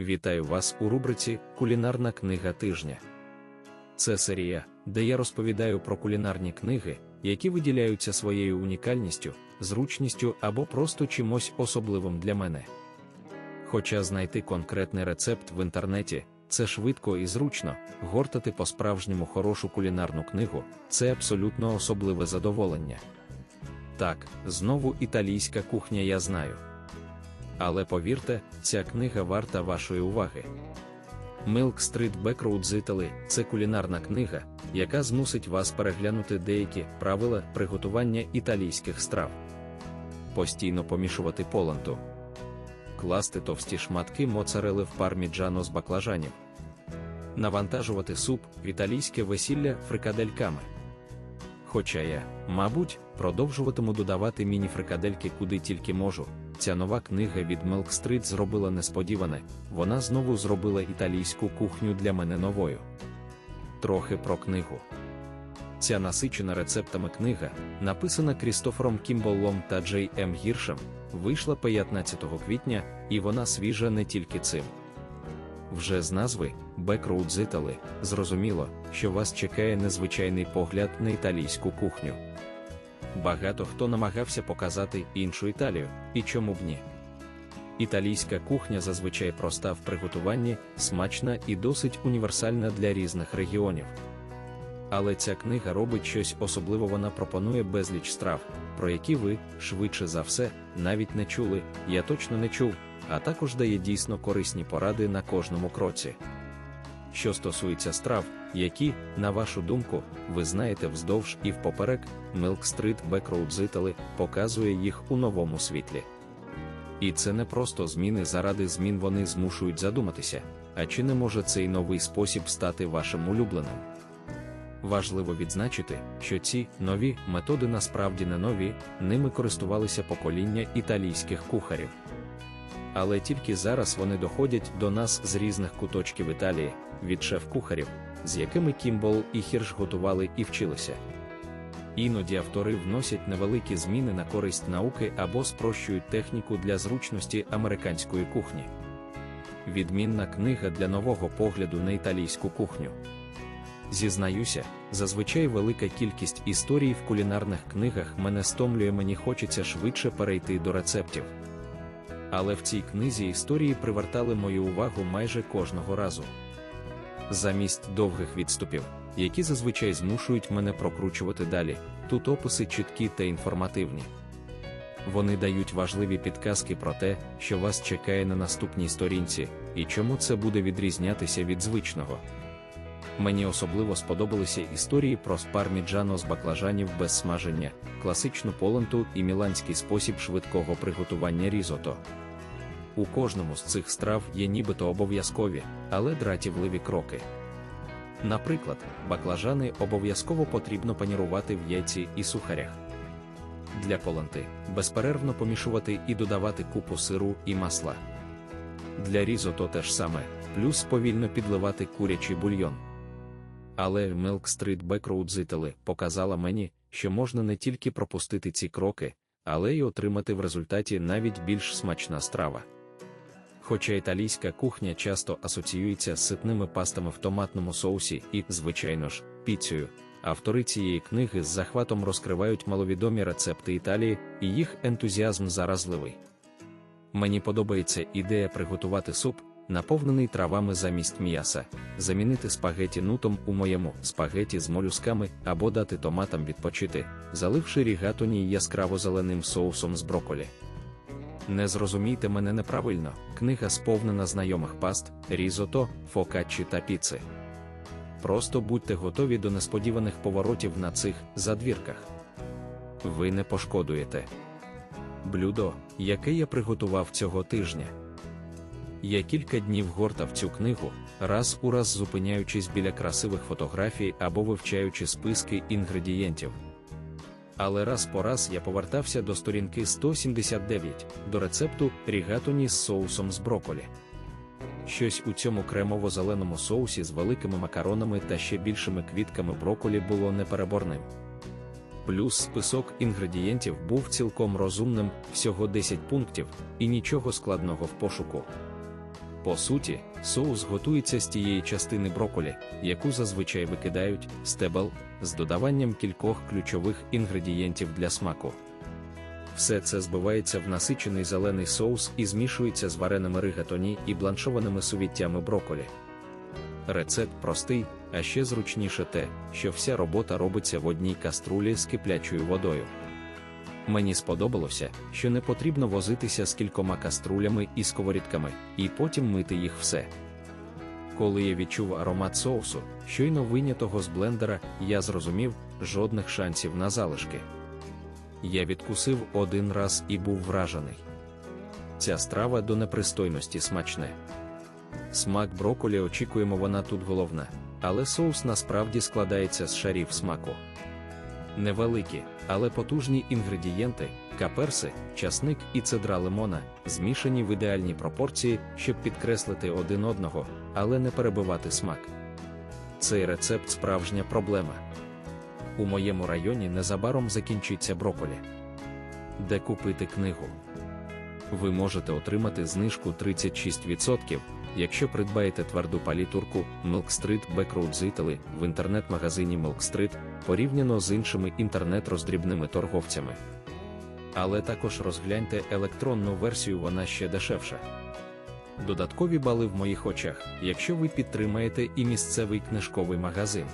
Вітаю вас у рубриці Кулінарна книга тижня. Це серія, де я розповідаю про кулінарні книги, які виділяються своєю унікальністю, зручністю або просто чимось особливим для мене. Хоча знайти конкретний рецепт в інтернеті це швидко і зручно, гортати по-справжньому хорошу кулінарну книгу це абсолютно особливе задоволення. Так, знову італійська кухня я знаю. Але повірте, ця книга варта вашої уваги. Milk Street Backroad Italy – це кулінарна книга, яка змусить вас переглянути деякі правила приготування італійських страв. Постійно помішувати поланту, класти товсті шматки моцарели в парміджано з баклажанів, навантажувати суп в італійське весілля фрикадельками. Хоча я, мабуть, продовжуватиму додавати міні-фрикадельки куди тільки можу. Ця нова книга від Street зробила несподіване, вона знову зробила італійську кухню для мене новою. Трохи про книгу. Ця насичена рецептами книга, написана Крістофером Кімболлом та Джей М. Гіршем, вийшла 15 квітня, і вона свіжа не тільки цим. Вже з назви Italy зрозуміло, що вас чекає незвичайний погляд на італійську кухню. Багато хто намагався показати іншу Італію, і чому б ні. Італійська кухня зазвичай проста в приготуванні, смачна і досить універсальна для різних регіонів. Але ця книга робить щось особливе, вона пропонує безліч страв, про які ви, швидше за все, навіть не чули, я точно не чув, а також дає дійсно корисні поради на кожному кроці. Що стосується страв, які, на вашу думку, ви знаєте вздовж і впоперек, Milk Street Backroads Italy показує їх у новому світлі. І це не просто зміни заради змін вони змушують задуматися, а чи не може цей новий спосіб стати вашим улюбленим? Важливо відзначити, що ці нові методи насправді не нові, ними користувалися покоління італійських кухарів. Але тільки зараз вони доходять до нас з різних куточків Італії, від шеф-кухарів, з якими Кімбол і Хірш готували і вчилися. Іноді автори вносять невеликі зміни на користь науки або спрощують техніку для зручності американської кухні. Відмінна книга для нового погляду на італійську кухню. Зізнаюся, зазвичай велика кількість історій в кулінарних книгах мене стомлює, мені хочеться швидше перейти до рецептів. Але в цій книзі історії привертали мою увагу майже кожного разу. Замість довгих відступів, які зазвичай змушують мене прокручувати далі, тут описи чіткі та інформативні. Вони дають важливі підказки про те, що вас чекає на наступній сторінці, і чому це буде відрізнятися від звичного. Мені особливо сподобалися історії про спарміджано з баклажанів без смаження, класичну поланту і міланський спосіб швидкого приготування різото. У кожному з цих страв є нібито обов'язкові, але дратівливі кроки. Наприклад, баклажани обов'язково потрібно панірувати в яйці і сухарях. Для поланти безперервно помішувати і додавати купу сиру і масла. Для різото те ж саме, плюс повільно підливати курячий бульйон. Але Milk Street Backroads Italy показала мені, що можна не тільки пропустити ці кроки, але й отримати в результаті навіть більш смачна страва. Хоча італійська кухня часто асоціюється з ситними пастами в томатному соусі і, звичайно ж, піцею, автори цієї книги з захватом розкривають маловідомі рецепти Італії, і їх ентузіазм заразливий. Мені подобається ідея приготувати суп, наповнений травами замість м'яса, замінити спагеті нутом у моєму спагеті з молюсками або дати томатам відпочити, заливши рігатоні яскраво зеленим соусом з броколі. Не зрозумійте мене неправильно, книга сповнена знайомих паст, різото, фокаччі та піци. Просто будьте готові до несподіваних поворотів на цих задвірках. Ви не пошкодуєте. Блюдо, яке я приготував цього тижня. Я кілька днів гортав цю книгу, раз у раз зупиняючись біля красивих фотографій або вивчаючи списки інгредієнтів. Але раз по раз я повертався до сторінки 179, до рецепту рігатоні з соусом з броколі. Щось у цьому кремово-зеленому соусі з великими макаронами та ще більшими квітками броколі було непереборним. Плюс список інгредієнтів був цілком розумним, всього 10 пунктів, і нічого складного в пошуку. По суті, соус готується з тієї частини броколі, яку зазвичай викидають стебел, з додаванням кількох ключових інгредієнтів для смаку. Все це збивається в насичений зелений соус і змішується з вареними ригатоні і бланшованими сувіттями броколі. Рецепт простий, а ще зручніше те, що вся робота робиться в одній каструлі з киплячою водою. Мені сподобалося, що не потрібно возитися з кількома каструлями і сковорідками, і потім мити їх все. Коли я відчув аромат соусу, щойно вийнятого з блендера, я зрозумів жодних шансів на залишки. Я відкусив один раз і був вражений. Ця страва до непристойності смачне. Смак броколі очікуємо, вона тут головна, але соус насправді складається з шарів смаку. Невеликі, але потужні інгредієнти, каперси, часник і цедра лимона, змішані в ідеальній пропорції, щоб підкреслити один одного, але не перебивати смак. Цей рецепт справжня проблема. У моєму районі незабаром закінчиться броколі. Де купити книгу? Ви можете отримати знижку 36%, якщо придбаєте тверду палітурку Milk Street Backroads Italy в інтернет-магазині Milk Street порівняно з іншими інтернет-роздрібними торговцями. Але також розгляньте електронну версію, вона ще дешевша. Додаткові бали в моїх очах, якщо ви підтримаєте і місцевий книжковий магазин.